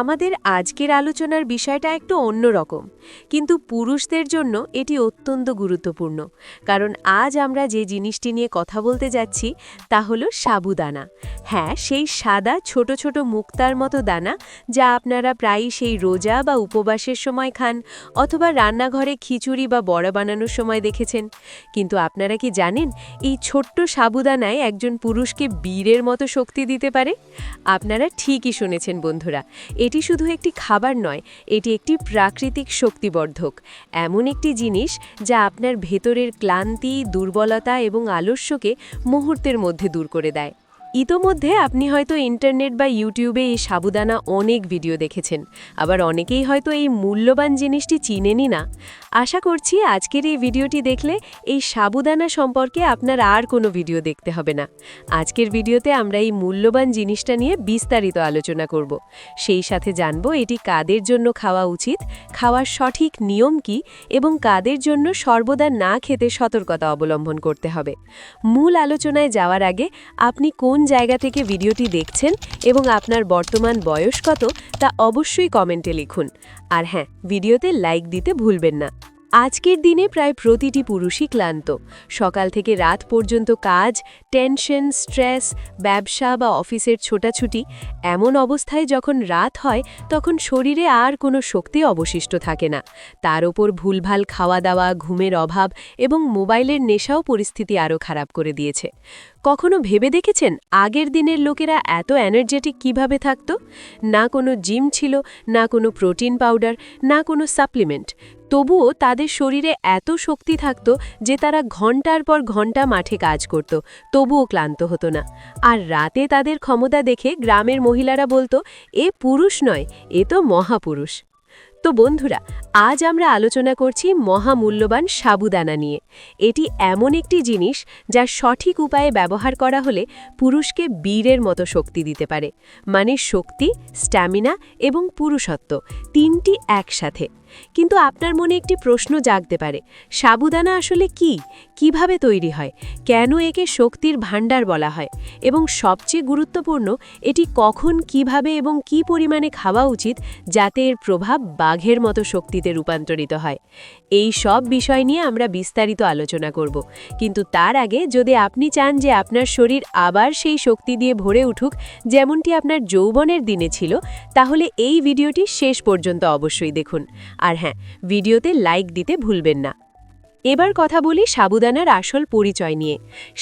আমাদের আজকের আলোচনার বিষয়টা একটু অন্যরকম কিন্তু পুরুষদের জন্য এটি অত্যন্ত গুরুত্বপূর্ণ, কারণ আজ আমরা যে জিনিসটি নিয়ে কথা বলতে যাচ্ছি তা হলো সাবুদানা। হ্যাঁ সেই সাদা ছোট ছোট মুক্তার মতো দানা যা আপনারা প্রায়ই সেই রোজা বা উপবাসের সময় খান অথবা রান্নাঘরে খিচুড়ি বা বড়া বানানোর সময় দেখেছেন। কিন্তু আপনারা কি জানেন এই ছোট্ট সাবুদানায় একজন পুরুষকে বীরের মতো শক্তি দিতে পারে? আপনারা ঠিকই শুনেছেন বন্ধুরা এটি শুধু একটি খাবার নয়, এটি একটি প্রাকৃতিক শক্তিবর্ধক। এমন একটি জিনিস যা আপনার ভেতরের ক্লান্তি, দুর্বলতা এবং আলস্যকে মুহূর্তের মধ্যে দূর করে দেয়। ইতোমধ্যে আপনি হয়তো ইন্টারনেট বা ইউটিউবে এই সাবুদানা অনেক ভিডিও দেখেছেন, আবার অনেকেই হয়তো এই মূল্যবান জিনিসটি চিনেনই না। আশা করছি আজকের এই ভিডিওটি দেখলে এই সাবুদানা সম্পর্কে আপনার আর কোনো ভিডিও দেখতে হবে না। আজকের ভিডিওতে আমরা এই মূল্যবান জিনিসটা নিয়ে বিস্তারিত আলোচনা করব। সেই সাথে জানব এটি কাদের জন্য খাওয়া উচিত, খাওয়ার সঠিক নিয়ম কি এবং কাদের জন্য সর্বদা না খেতে সতর্কতা অবলম্বন করতে হবে। মূল আলোচনায় যাওয়ার আগে আপনি কোন জায়গা থেকে ভিডিওটি দেখছেন এবং আপনার বর্তমান বয়স কত তা অবশ্যই কমেন্টে লিখুন। আর হ্যাঁ ভিডিওতে লাইক দিতে ভুলবেন না। আজকের দিনে প্রায় প্রতিটি পুরুষই ক্লান্ত। সকাল থেকে রাত পর্যন্ত কাজ, টেনশন, স্ট্রেস, ব্যবসা বা অফিসের ছোটাছুটি এমন অবস্থায় যখন রাত হয়, তখন শরীরে আর কোনো শক্তি অবশিষ্ট থাকে না। তার ওপর ভুলভাল খাওয়া দাওয়া, ঘুমের অভাব এবং মোবাইলের নেশাও পরিস্থিতি আরও খারাপ করে দিয়েছে। কখনো ভেবে দেখেছেন আগের দিনের লোকেরা এত এনার্জেটিক কীভাবে থাকত? না কোনো জিম ছিল, না কোনো প্রোটিন পাউডার না কোনো সাপ্লিমেন্ট তবুও তাদের শরীরে এত শক্তি থাকত যে তারা ঘণ্টার পর ঘণ্টা মাঠে কাজ করত, তবুও ক্লান্ত হতো না। আর রাতে তাদের ক্ষমতা দেখে গ্রামের মহিলারা বলতো, এ পুরুষ নয়, এ তো মহাপুরুষ। তো বন্ধুরা, আজ আমরা আলোচনা করছি মহামূল্যবান সাবুদানা নিয়ে। এটি এমন একটি জিনিস যা সঠিক উপায়ে ব্যবহার করা হলে পুরুষকে বীরের মতো শক্তি দিতে পারে। মানে শক্তি, স্ট্যামিনা এবং পুরুষত্ব, তিনটি একসাথে। কিন্তু আপনার মনে একটি প্রশ্ন জাগতে পারে। সাবুদানা আসলে কি? কীভাবে তৈরি হয়? কেন একে শক্তির ভাণ্ডার বলা হয়? এবং সবচেয়ে গুরুত্বপূর্ণ, এটি কখন, কীভাবে এবং কি পরিমাণে খাওয়া উচিত যাতে এর প্রভাব বাঘের মতো শক্তিতে রূপান্তরিত হয়? এই সব বিষয় নিয়ে আমরা বিস্তারিত আলোচনা করব। কিন্তু তার আগে যদি আপনি চান যে আপনার শরীর আবার সেই শক্তি দিয়ে ভরে উঠুক, যেমনটি আপনার যৌবনের দিনে ছিল, তাহলে এই ভিডিওটি শেষ পর্যন্ত অবশ্যই দেখুন। আর হ্যাঁ ভিডিওতে লাইক দিতে ভুলবেন না। এবার কথা বলি সাবুদানার আসল পরিচয় নিয়ে।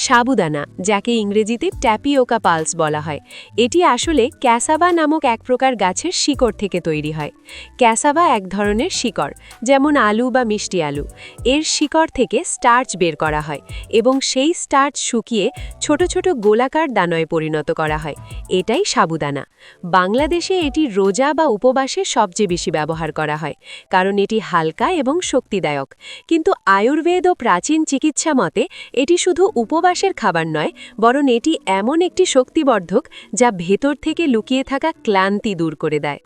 সাবুদানা, যাকে ইংরেজিতে ট্যাপিওকা পালস বলা হয়। এটি আসলে ক্যাসাবা নামক এক প্রকার গাছের শিকড় থেকে তৈরি হয়। ক্যাসাবা এক ধরনের শিকড়, যেমন আলু বা মিষ্টি আলু। এর শিকড় থেকে স্টার্চ বের করা হয় এবং সেই স্টার্চ শুকিয়ে ছোট ছোট গোলাকার দানয়ে পরিণত করা হয়। এটাই সাবুদানা। বাংলাদেশে এটি রোজা বা উপবাসে সবচেয়ে বেশি ব্যবহার করা হয়, কারণ এটি হালকা এবং শক্তিদায়ক। কিন্তু আয়ুর্বেদ ও প্রাচীন চিকিৎসা মতে, এটি শুধু উপবাসের খাবার নয়, বরং এটি এমন একটি শক্তিবর্ধক যা ভেতর থেকে লুকিয়ে থাকা ক্লান্তি দূর করে দেয়।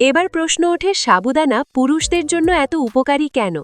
এবার প্রশ্ন ওঠে, সাবুদানা পুরুষদের জন্য এত উপকারী কেন?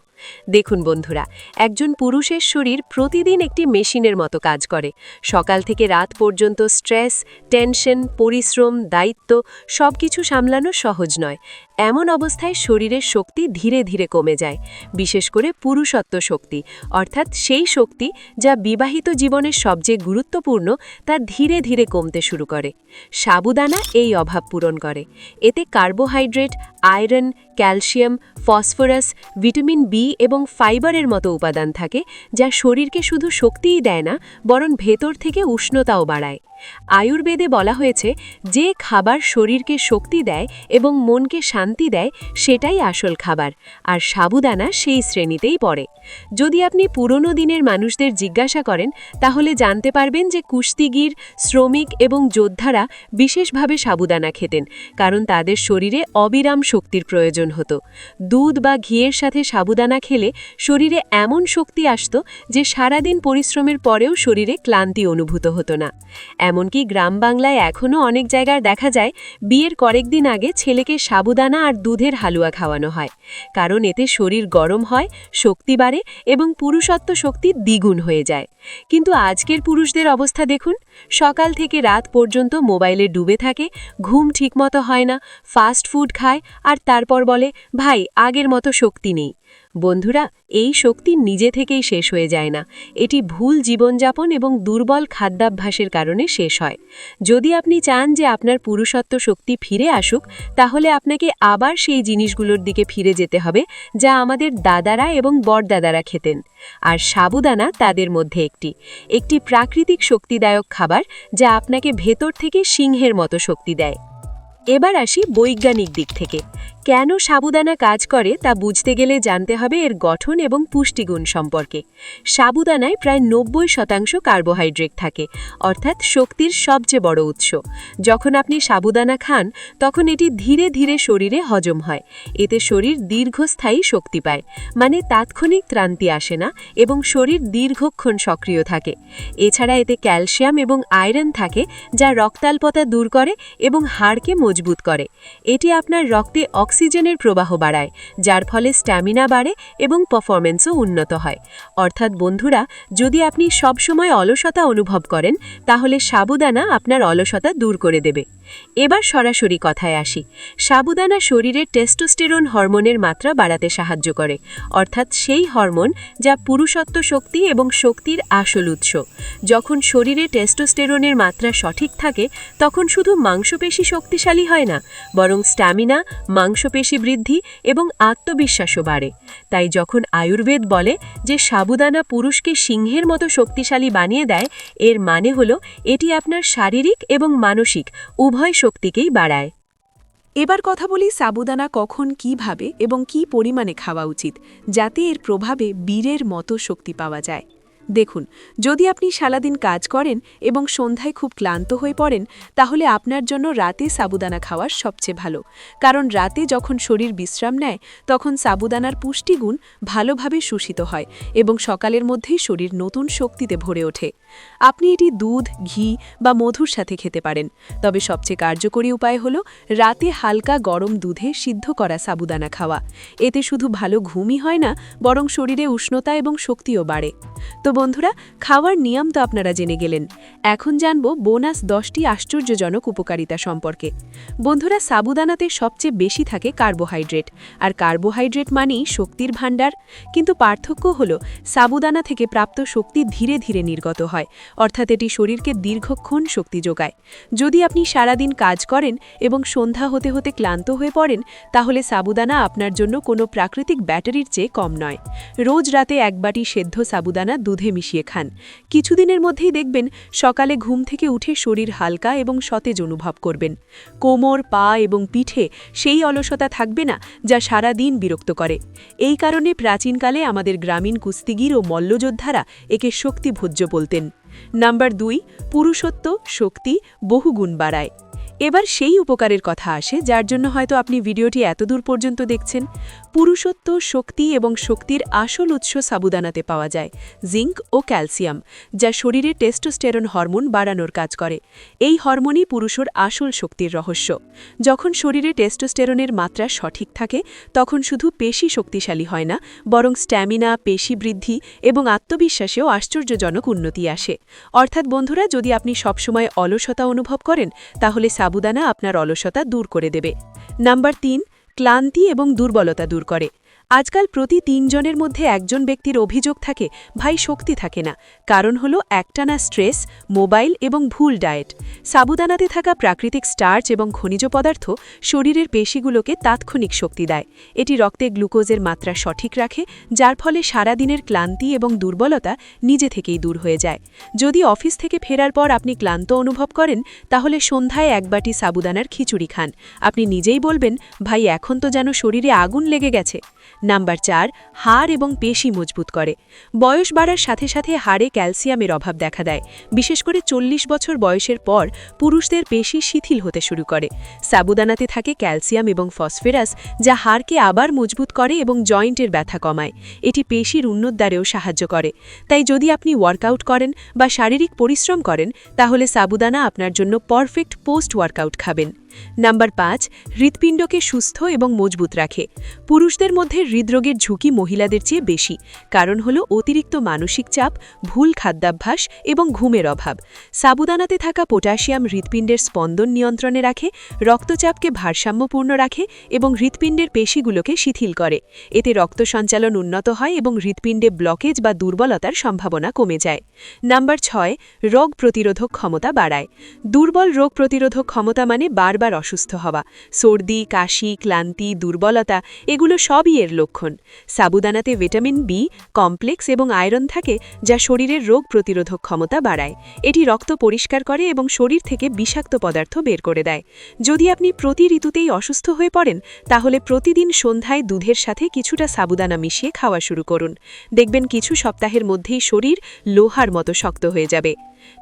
দেখুন বন্ধুরা, একজন পুরুষের শরীর প্রতিদিন একটি মেশিনের মতো কাজ করে। সকাল থেকে রাত পর্যন্ত স্ট্রেস, টেনশন, পরিশ্রম, দায়িত্ব সব কিছু সামলানো সহজ নয়। এমন অবস্থায় শরীরের শক্তি ধীরে ধীরে কমে যায়, বিশেষ করে পুরুষত্ব শক্তি। অর্থাৎ সেই শক্তি যা বিবাহিত জীবনের সবচেয়ে গুরুত্বপূর্ণ, তা ধীরে ধীরে কমতে শুরু করে। সাবুদানা এই অভাব পূরণ করে। এতে carbohydrate, iron calcium, phosphorus, vitamin B এবং ফাইবারের মতো উপাদান থাকে, যা শরীরকে শুধু শক্তিই দেয় না, বরং ভেতর থেকে উষ্ণতাও বাড়ায়। আয়ুর্বেদে বলা হয়েছে, যে খাবার শরীরকে শক্তি দেয় এবং মনকে শান্তি দেয়, সেটাই আসল খাবার, আর সাবুদানা সেই শ্রেণীতেই পড়ে। যদি আপনি পুরনো দিনের মানুষদের জিজ্ঞাসা করেন, তাহলে জানতে পারবেন যে কুস্তিগির, শ্রমিক এবং যোদ্ধারা বিশেষভাবে সাবুদানা খেতেন, কারণ তাদের শরীরে অবিরাম শক্তির প্রয়োজন হতো। দুধ বা ঘিয়ের সাথে সাবুদানা খেলে শরীরে এমন শক্তি আসত যে সারাদিন পরিশ্রমের পরেও শরীরে ক্লান্তি অনুভূত হতো না। এমনকি গ্রাম বাংলায় এখনও অনেক জায়গার দেখা যায়, বিয়ের কয়েকদিন আগে ছেলেকে সাবুদানা আর দুধের হালুয়া খাওয়ানো হয়। কারণ এতে শরীর গরম হয়, শক্তি বাড়ে এবং পুরুষত্ব শক্তি দ্বিগুণ হয়ে যায়। কিন্তু আজকের পুরুষদের অবস্থা দেখুন, সকাল থেকে রাত পর্যন্ত মোবাইলে ডুবে থাকে, ঘুম ঠিকমতো হয় না, ফাস্ট ফুড খায় আর তারপর বলে, ভাই, আগের মতো শক্তি নেই। বন্ধুরা, এই শক্তি নিজে থেকেই শেষ হয়ে যায় না। এটি ভুল জীবনযাপন এবং দুর্বল খাদ্যাভ্যাসের কারণে শেষ হয়। যদি আপনি চান যে আপনার পুরুষত্ব শক্তি ফিরে আসুক, তাহলে আপনাকে আবার সেই জিনিসগুলোর দিকে ফিরে যেতে হবে, যা আমাদের দাদারা এবং বড়দাদারা খেতেন। আর সাবুদানা তাদের মধ্যে একটি। একটি প্রাকৃতিক শক্তিদায়ক খাবার যা আপনাকে ভেতর থেকে সিংহের মতো শক্তি দেয়। এবার আসি বৈজ্ঞানিক দিক থেকে। কেন সাবুদানা কাজ করে তা বুঝতে গেলে জানতে হবে এর গঠন এবং পুষ্টিগুণ সম্পর্কে। সাবুদানায় প্রায় নব্বই শতাংশ কার্বোহাইড্রেট থাকে, অর্থাৎ শক্তির সবচেয়ে বড় উৎস। যখন আপনি সাবুদানা খান, তখন এটি ধীরে ধীরে শরীরে হজম হয়। এতে শরীর দীর্ঘস্থায়ী শক্তি পায় মানে তাৎক্ষণিক ত্রান্তি আসে না এবং শরীর দীর্ঘক্ষণ সক্রিয় থাকে। এছাড়া এতে ক্যালসিয়াম এবং আয়রন থাকে, যা রক্তাল্পতা দূর করে এবং হাড়কে মজবুত করে। এটি আপনার রক্তে অক্সিজেনের প্রবাহ বাড়ায়, যার ফলে স্ট্যামিনা বাড়ে এবং পারফরমেন্সও উন্নত হয়। অর্থাৎ বন্ধুরা, যদি আপনি সবসময় অলসতা অনুভব করেন, তাহলে সাবুদানা আপনার অলসতা দূর করে দেবে। এবার সরাসরি কথায় আসি। সাবুদানা শরীরে টেস্টোস্টেরন হরমোনের মাত্রা বাড়াতে সাহায্য করে। অর্থাৎ সেই হরমোন যা পুরুষত্ব শক্তি এবং শক্তির আসল উৎস। যখন শরীরে টেস্টোস্টেরনের মাত্রা সঠিক থাকে, তখন শুধু মাংসপেশি শক্তিশালী হয় না, বরং স্ট্যামিনা, মাংসপেশি বৃদ্ধি এবং আত্মবিশ্বাসও বাড়ে। তাই যখন আয়ুর্বেদ বলে যে সাবুদানা পুরুষকে সিংহের মতো শক্তিশালী বানিয়ে দেয়, এর মানে হল এটি আপনার শারীরিক এবং মানসিক, উভয় শক্তিকেই বাড়ায়। এবার কথা বলি সাবুদানা কখন কীভাবে এবং কি পরিমাণে খাওয়া উচিত, যাতে এর প্রভাবে বীরের মতো শক্তি পাওয়া যায়। দেখুন, যদি আপনি সারাদিন কাজ করেন এবং সন্ধ্যায় খুব ক্লান্ত হয়ে পড়েন, তাহলে আপনার জন্য রাতে সাবুদানা খাওয়ার সবচেয়ে ভালো। কারণ রাতে যখন শরীর বিশ্রাম নেয়, তখন সাবুদানার পুষ্টিগুণ ভালোভাবে শোষিত হয় এবং সকালের মধ্যেই শরীর নতুন শক্তিতে ভরে ওঠে। আপনি এটি দুধ, ঘি বা মধুর সাথে খেতে পারেন। তবে সবচেয়ে কার্যকরী উপায় হল রাতে হালকা গরম দুধে সিদ্ধ করা সাবুদানা খাওয়া। এতে শুধু ভালো ঘুমই হয় না, বরং শরীরে উষ্ণতা এবং শক্তিও বাড়ে। তো বন্ধুরা, খাওয়ার নিয়ম তো আপনারা জেনে গেলেন। এখন জানব বোনাস দশটি আশ্চর্যজনক উপকারিতা সম্পর্কে। বন্ধুরা, সাবুদানাতে সবচেয়ে বেশি থাকে কার্বোহাইড্রেট। আর কার্বোহাইড্রেট মানেই শক্তির ভাণ্ডার। কিন্তু পার্থক্য হল, সাবুদানা থেকে প্রাপ্ত শক্তি ধীরে ধীরে নির্গত হয়। অর্থাৎ এটি শরীরকে দীর্ঘক্ষণ শক্তি যোগায়। যদি আপনি সারাদিন কাজ করেন এবং সন্ধ্যা হতে হতে ক্লান্ত হয়ে পড়েন, তাহলে সাবুদানা আপনার জন্য কোনো প্রাকৃতিক ব্যাটারির চেয়ে কম নয়। রোজ রাতে এক বাটি সেদ্ধ সাবুদানা দুধে মিশিয়ে খান। কিছুদিনের মধ্যেই দেখবেন সকালে ঘুম থেকে উঠে শরীর হালকা এবং সতেজ অনুভব করবেন। কোমর, পা এবং পিঠে সেই অলসতা থাকবে না যা সারা দিন বিরক্ত করে। এই কারণে প্রাচীনকালে আমাদের গ্রামীণ কুস্তিগির ও মল্লযোদ্ধারা একে শক্তিভোজ্য বলতেন। নাম্বার দুই, পুরুষত্ব, শক্তি, বহুগুণ বাড়ায়। এবার সেই উপকারের কথা আসে, যার জন্য হয়তো আপনি ভিডিওটি এতদূর পর্যন্ত দেখছেন। পুরুষত্ব, শক্তি এবং শক্তির আসল উৎস সাবুদানাতে পাওয়া যায়, জিঙ্ক ও ক্যালসিয়াম, যা শরীরে টেস্টোস্টেরন হরমোন বাড়ানোর কাজ করে। এই হরমোনই পুরুষের আসল শক্তির রহস্য। যখন শরীরে টেস্টোস্টেরনের মাত্রা সঠিক থাকে, তখন শুধু পেশি শক্তিশালী হয় না, বরং স্ট্যামিনা, পেশি বৃদ্ধি এবং আত্মবিশ্বাসেও আশ্চর্যজনক উন্নতি আসে। অর্থাৎ বন্ধুরা, যদি আপনি সবসময় অলসতা অনুভব করেন, তাহলে সাবুদানা আপনার অলসতা দূর করে দেবে। নাম্বার তিন ক্লান্তি এবং দুর্বলতা দূর করে। আজকাল প্রতি তিনজনের মধ্যে একজন ব্যক্তির অভিযোগ থাকে, ভাই, শক্তি থাকে না। কারণ হলো একটানা স্ট্রেস, মোবাইল এবং ভুল ডায়েট। সাবুদানাতে থাকা প্রাকৃতিক স্টার্চ এবং খনিজ পদার্থ শরীরের পেশিগুলোকে তাৎক্ষণিক শক্তি দেয়। এটি রক্তে গ্লুকোজের মাত্রা সঠিক রাখে, যার ফলে সারাদিনের ক্লান্তি এবং দুর্বলতা নিজে থেকেই দূর হয়ে যায়। যদি অফিস থেকে ফেরার পর আপনি ক্লান্ত অনুভব করেন, তাহলে সন্ধ্যায় এক বাটি সাবুদানার খিচুড়ি খান। আপনি নিজেই বলবেন, ভাই, এখন তো যেন শরীরে আগুন লেগে গেছে। নাম্বার চার, হাড় এবং পেশি মজবুত করে। বয়স বাড়ার সাথে সাথে হাড়ে ক্যালসিয়ামের অভাব দেখা দেয়। বিশেষ করে চল্লিশ বছর বয়সের পর পুরুষদের পেশি শিথিল হতে শুরু করে। সাবুদানাতে থাকে ক্যালসিয়াম এবং ফসফেরাস, যা হাড়কে আবার মজবুত করে এবং জয়েন্টের ব্যথা কমায়। এটি পেশির উন্নতদ্বারেও সাহায্য করে। তাই যদি আপনি ওয়ার্কআউট করেন বা শারীরিক পরিশ্রম করেন, তাহলে সাবুদানা আপনার জন্য পারফেক্ট পোস্ট ওয়ার্কআউট খাবেন। নাম্বার পাঁচ, হৃৎপিণ্ডকে সুস্থ এবং মজবুত রাখে। পুরুষদের মধ্যে হৃদরোগের ঝুঁকি মহিলাদের চেয়ে বেশি, কারণ হল অতিরিক্ত মানসিক চাপ, ভুল খাদ্যাভ্যাস এবং ঘুমের অভাব। সাবুদানাতে থাকা পটাশিয়াম হৃৎপিণ্ডের স্পন্দন নিয়ন্ত্রণে রাখে, রক্তচাপকে ভারসাম্যপূর্ণ রাখে এবং হৃৎপিণ্ডের পেশিগুলোকে শিথিল করে। এতে রক্ত সঞ্চালন উন্নত হয় এবং হৃৎপিণ্ডে ব্লকেজ বা দুর্বলতার সম্ভাবনা কমে যায়। নাম্বার ছয়, রোগ প্রতিরোধক ক্ষমতা বাড়ায়। দুর্বল রোগ প্রতিরোধক ক্ষমতা মানে বারবার অসুস্থ হওয়া। সর্দি, কাশি, ক্লান্তি, দুর্বলতা, এগুলো সবই এর লক্ষণ। সাবুদানাতে ভিটামিন বি, কমপ্লেক্স এবং আয়রন থাকে যা শরীরের রোগ প্রতিরোধক ক্ষমতা বাড়ায়। এটি রক্ত পরিষ্কার করে এবং শরীর থেকে বিষাক্ত পদার্থ বের করে দেয়। যদি আপনি প্রতি ঋতুতেই অসুস্থ হয়ে পড়েন, তাহলে প্রতিদিন সন্ধ্যায় দুধের সাথে কিছুটা সাবুদানা মিশিয়ে খাওয়া শুরু করুন। দেখবেন কিছু সপ্তাহের মধ্যেই শরীর লোহার মতো শক্ত হয়ে যাবে।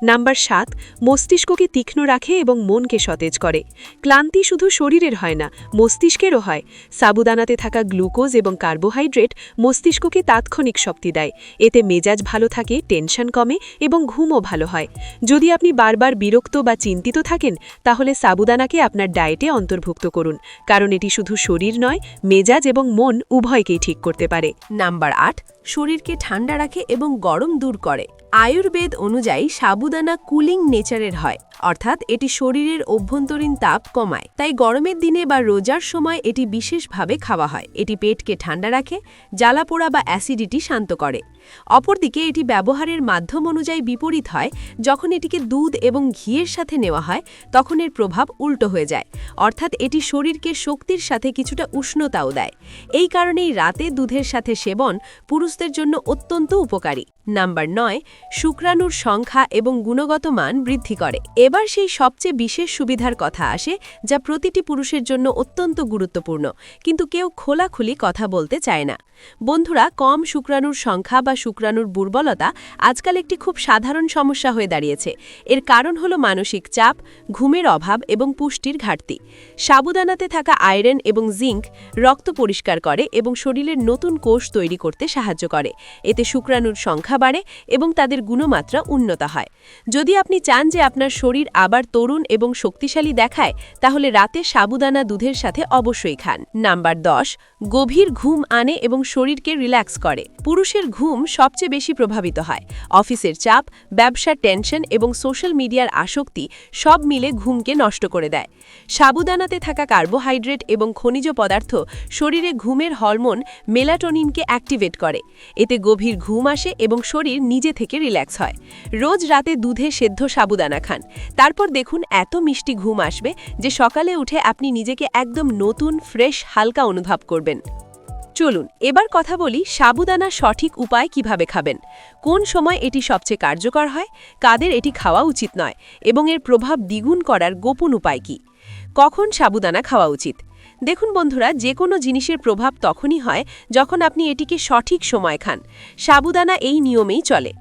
নাম্বার সাত, মস্তিষ্ককে তীক্ষ্ণ রাখে এবং মনকে সতেজ করে। ক্লান্তি শুধু শরীরের হয় না, মস্তিষ্কেরও হয়। সাবুদানাতে থাকা গ্লুকোজ এবং কার্বোহাইড্রেট মস্তিষ্ককে তাৎক্ষণিক শক্তি দেয়। এতে মেজাজ ভালো থাকে, টেনশন কমে এবং ঘুমও ভালো হয়। যদি আপনি বারবার বিরক্ত বা চিন্তিত থাকেন, তাহলে সাবুদানাকে আপনার ডায়েটে অন্তর্ভুক্ত করুন, কারণ এটি শুধু শরীর নয়, মেজাজ এবং মন উভয়কেই ঠিক করতে পারে। নাম্বার আট, শরীরকে ঠান্ডা রাখে এবং গরম দূর করে। আয়ুর্বেদ অনুযায়ী সাবুদানা কুলিং নেচারের হয়, অর্থাৎ এটি শরীরের অভ্যন্তরীণ তাপ কমায়। তাই গরমের দিনে বা রোজার সময় এটি বিশেষভাবে খাওয়া হয়। এটি পেটকে ঠান্ডা রাখে, জ্বালাপোড়া বা অ্যাসিডিটি শান্ত করে। অপরদিকে এটি ব্যবহারের মাধ্যম অনুযায়ী বিপরীত হয়, যখন এটিকে দুধ এবং ঘিয়ের সাথে নেওয়া হয়, তখন এর প্রভাব উল্টো হয়ে যায়। অর্থাৎ এটি শরীরকে শক্তির সাথে কিছুটা উষ্ণতাও দেয়। এই কারণেই রাতে দুধের সাথে সেবন পুরুষদের জন্য অত্যন্ত উপকারী। নাম্বার নয়, শুক্রাণুর সংখ্যা এবং গুণগত মান বৃদ্ধি করে। এবার সেই সবচেয়ে বিশেষ সুবিধার কথা আসে, যা প্রতিটি পুরুষের জন্য অত্যন্ত গুরুত্বপূর্ণ। কিন্তু কেউ খোলাখুলি কথা বলতে চায় না। বন্ধুরা, কম শুক্রাণুর সংখ্যা বা শুক্রাণুর দুর্বলতা আজকাল একটি খুব সাধারণ সমস্যা হয়ে দাঁড়িয়েছে। এর কারণ হল মানসিক চাপ, ঘুমের অভাব এবং পুষ্টির ঘাটতি। সাবুদানাতে থাকা আয়রন এবং জিঙ্ক রক্ত পরিষ্কার করে এবং শরীরের নতুন কোষ তৈরি করতে সাহায্য করে। এতে শুক্রাণুর সংখ্যা বাড়ে এবং তাদের গুণমাত্রা উন্নত হয়। যদি আপনি চান যে আপনার শরীর আবার তরুণ এবং শক্তিশালী দেখায়, তাহলে রাতে সাবুদানা দুধের সাথে অবশ্যই খান। নাম্বার দশ গভীর ঘুম আনে এবং শরীরকে রিল্যাক্স করে। পুরুষের ঘুম সবচেয়ে বেশি প্রভাবিত হয়। অফিসের চাপ, ব্যবসার টেনশন এবং সোশ্যাল মিডিয়ার আসক্তি সব মিলে ঘুমকে নষ্ট করে দেয়। সাবুদানাতে থাকা কার্বোহাইড্রেট এবং খনিজ পদার্থ শরীরে ঘুমের হরমোন মেলাটোনিনকে অ্যাক্টিভেট করে। এতে গভীর ঘুম আসে এবং শরীর নিজে থেকে রিল্যাক্স হয়। রোজ রাতে দুধে সেদ্ধ সাবুদানা খান। তারপর দেখুন এত মিষ্টি ঘুম আসবে যে সকালে উঠে আপনি নিজেকে একদম নতুন ফ্রেশ হালকা অনুভব করবেন। চলুন, এবার কথা বলি সাবুদানা সঠিক উপায় কীভাবে খাবেন। কোন সময় এটি সবচেয়ে কার্যকর হয়, কাদের এটি খাওয়া উচিত নয়, এবং এর প্রভাব দ্বিগুণ করার গোপন উপায় কি? কখন সাবুদানা খাওয়া উচিত? দেখুন বন্ধুরা যে কোনো জিনিসের প্রভাব তখনই হয় যখন আপনি এটিকে সঠিক সময় খান। সাবুদানা এই নিয়মেই চলে।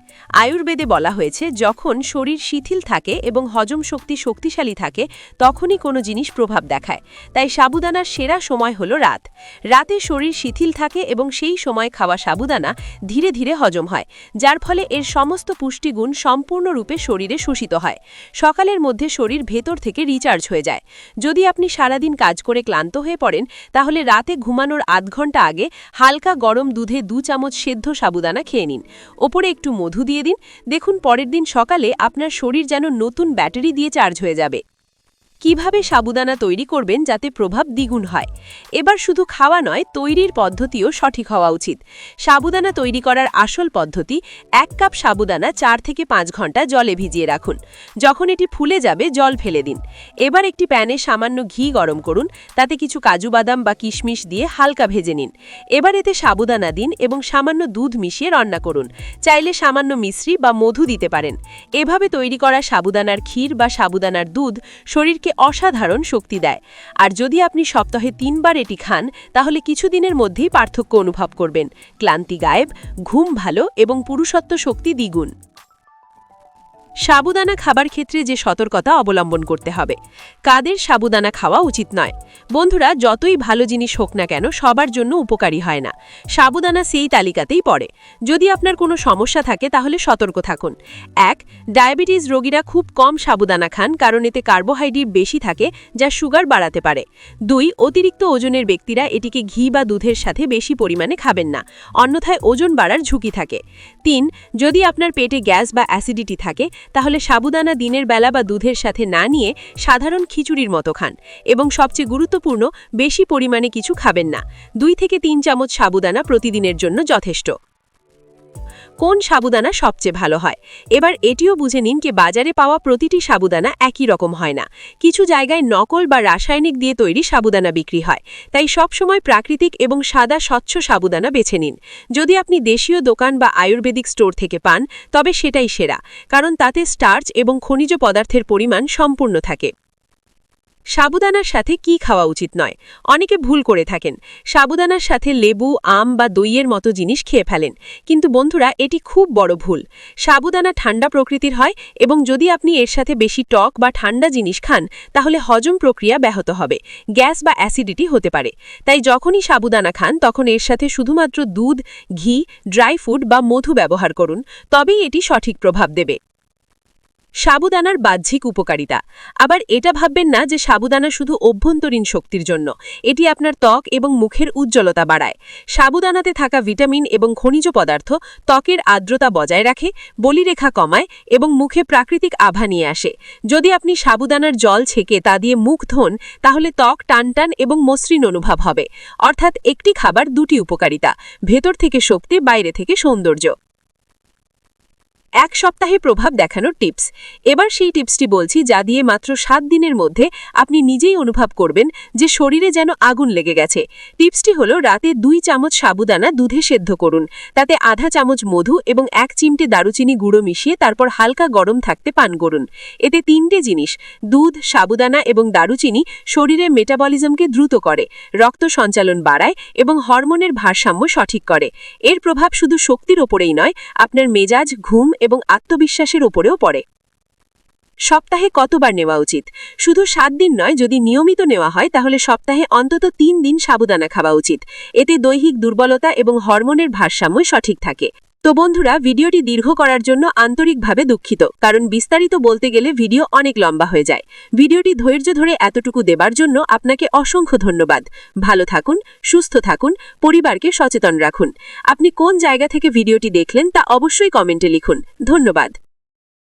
আয়ুর্বেদে বলা হয়েছে, যখন শরীর শিথিল থাকে এবং হজম শক্তি শক্তিশালী থাকে, তখনই কোনো জিনিস প্রভাব দেখায়। তাই সাবুদানার সেরা সময় হলো রাত। রাতে শরীর শিথিল থাকে এবং সেই সময় খাওয়া সাবুদানা ধীরে ধীরে হজম হয়, যার ফলে এর সমস্ত পুষ্টিগুণ সম্পূর্ণরূপে শরীরে শোষিত হয়। সকালের মধ্যে শরীর ভেতর থেকে রিচার্জ হয়ে যায়। যদি আপনি সারাদিন কাজ করে ক্লান্ত হয়ে পড়েন, তাহলে রাতে ঘুমানোর আধ ঘণ্টা আগে হালকা গরম দুধে দু চামচ সেদ্ধ সাবুদানা খেয়ে নিন। ওপরে একটু মধু দিয়ে দিন। দেখুন, পরের দিন সকালে আপনার শরীর যেন নতুন ব্যাটারি দিয়ে চার্জ হয়ে যাবে। কীভাবে সাবুদানা তৈরি করবেন যাতে প্রভাব দ্বিগুণ হয়? এবার শুধু খাওয়া নয়, তৈরির পদ্ধতিও সঠিক হওয়া উচিত। সাবুদানা তৈরি করার আসল পদ্ধতি, এক কাপ সাবুদানা চার থেকে পাঁচ ঘণ্টা জলে ভিজিয়ে রাখুন। যখন এটি ফুলে যাবে, জল ফেলে দিন। এবার একটি প্যানে সামান্য ঘি গরম করুন, তাতে কিছু কাজু বাদাম বা কিশমিশ দিয়ে হালকা ভেজে নিন। এবার এতে সাবুদানা দিন এবং সামান্য দুধ মিশিয়ে রান্না করুন। চাইলে সামান্য মিশ্রি বা মধু দিতে পারেন। এভাবে তৈরি করা সাবুদানার ক্ষীর বা সাবুদানার দুধ শরীরকে অসাধারণ শক্তি দেয়। আর যদি আপনি সপ্তাহে তিনবার এটি খান, তাহলে কিছুদিনের মধ্যেই পার্থক্য অনুভব করবেন। ক্লান্তি গায়েব, ঘুম ভালো এবং পুরুষত্ব শক্তি দ্বিগুণ। সাবুদানা খাবার ক্ষেত্রে যে সতর্কতা অবলম্বন করতে হবে। কাদের সাবুদানা খাওয়া উচিত নয়। বন্ধুরা, যতই ভালো জিনিস হোক না কেন, সবার জন্য উপকারী হয় না। সাবুদানা সেই তালিকাতেই পড়ে। যদি আপনার কোনো সমস্যা থাকে, তাহলে সতর্ক থাকুন। এক, ডায়াবেটিস রোগীরা খুব কম সাবুদানা খান, কারণ এতে কার্বোহাইড্রেট বেশি থাকে, যা সুগার বাড়াতে পারে। দুই, অতিরিক্ত ওজনের ব্যক্তিরা এটিকে ঘি বা দুধের সাথে বেশি পরিমাণে খাবেন না। অন্যথায় ওজন বাড়ার ঝুঁকি থাকে। তিন, যদি আপনার পেটে গ্যাস বা অ্যাসিডিটি থাকে তাহলে সাবুদানা দিনের বেলা বা দুধের সাথে না নিয়ে সাধারণ খিচুড়ির মতো খান এবং সবচেয়ে গুরুত্বপূর্ণ, বেশি পরিমাণে কিছু খাবেন না। দুই থেকে তিন চামচ সাবুদানা প্রতিদিনের জন্য যথেষ্ট। কোন সাবুদানা সবচেয়ে ভালো হয়। এবার এটিও বুঝে নিন যে বাজারে পাওয়া প্রতিটি সাবুদানা একই রকম হয় না। কিছু জায়গায় নকল বা রাসায়নিক দিয়ে তৈরি সাবুদানা বিক্রি হয়। তাই সবসময় প্রাকৃতিক এবং সাদা স্বচ্ছ সাবুদানা বেছে নিন। যদি আপনি দেশীয় দোকান বা আয়ুর্বেদিক স্টোর থেকে পান, তবে সেটাই সেরা, কারণ তাতে স্টার্চ এবং খনিজ পদার্থের পরিমাণ সম্পূর্ণ থাকে। সাবুদানার সাথে কি খাওয়া উচিত নয়? অনেকে ভুল করে থাকেন। সাবুদানার সাথে লেবু, আম বা দইয়ের মতো জিনিস খেয়ে ফেলেন। কিন্তু বন্ধুরা, এটি খুব বড় ভুল। সাবুদানা ঠান্ডা প্রকৃতির হয় এবং যদি আপনি এর সাথে বেশি টক বা ঠান্ডা জিনিস খান, তাহলে হজম প্রক্রিয়া ব্যাহত হবে। গ্যাস বা অ্যাসিডিটি হতে পারে। তাই যখনই সাবুদানা খান, তখন এর সাথে শুধুমাত্র দুধ, ঘি, ড্রাই ফুড বা মধু ব্যবহার করুন। তবেই এটি সঠিক প্রভাব দেবে। সাবুদানার বাহ্যিক উপকারিতা। আবার এটা ভাববেন না যে সাবুদানা শুধু অভ্যন্তরীণ শক্তির জন্য, এটি আপনার ত্বক এবং মুখের উজ্জ্বলতা বাড়ায়। সাবুদানাতে থাকা ভিটামিন এবং খনিজ পদার্থ ত্বকের আর্দ্রতা বজায় রাখে, বলিরেখা কমায় এবং মুখে প্রাকৃতিক আভা নিয়ে আসে। যদি আপনি সাবুদানার জল ছেঁকে তা দিয়ে মুখ ধোন, তাহলে ত্বক টানটান এবং মসৃণ অনুভব হবে। অর্থাৎ একটি খাবার দুটি উপকারিতা, ভেতর থেকে শক্তি, বাইরে থেকে সৌন্দর্য। এক সপ্তাহে প্রভাব দেখানোর টিপস। এবার সেই টিপসটি বলছি, যা দিয়ে মাত্র সাত দিনের মধ্যে আপনি নিজেই অনুভব করবেন যে শরীরে যেন আগুন লেগে গেছে। টিপসটি হলো, রাতে দুই চামচ সাবুদানা দুধে সেদ্ধ করুন। তাতে আধা চামচ মধু এবং এক চিমটে দারুচিনি গুঁড়ো মিশিয়ে তারপর হালকা গরম থাকতে পান করুন। এতে তিনটে জিনিস, দুধ, সাবুদানা এবং দারুচিনি শরীরে মেটাবলিজমকে দ্রুত করে, রক্ত সঞ্চালন বাড়ায় এবং হরমোনের ভারসাম্য সঠিক করে। এর প্রভাব শুধু শক্তির ওপরেই নয়, আপনার মেজাজ, ঘুম এবং আত্মবিশ্বাসের ওপরেও পড়ে। সপ্তাহে কতবার নেওয়া উচিত? শুধু সাত দিন নয়, যদি নিয়মিত নেওয়া হয়, তাহলে সপ্তাহে অন্তত তিন দিন সাবুদানা খাওয়া উচিত। এতে দৈহিক দুর্বলতা এবং হরমোনের ভারসাম্য সঠিক থাকে। তো বন্ধুরা, ভিডিওটি দীর্ঘ করার জন্য আন্তরিকভাবে দুঃখিত, কারণ বিস্তারিত বলতে গেলে ভিডিও অনেক লম্বা হয়ে যায়। ভিডিওটি ধৈর্য ধরে এতটুকু দেবার জন্য আপনাকে অসংখ্য ধন্যবাদ। ভালো থাকুন, সুস্থ থাকুন, পরিবারকে সচেতন রাখুন। আপনি কোন জায়গা থেকে ভিডিওটি দেখলেন তা অবশ্যই কমেন্টে লিখুন। ধন্যবাদ।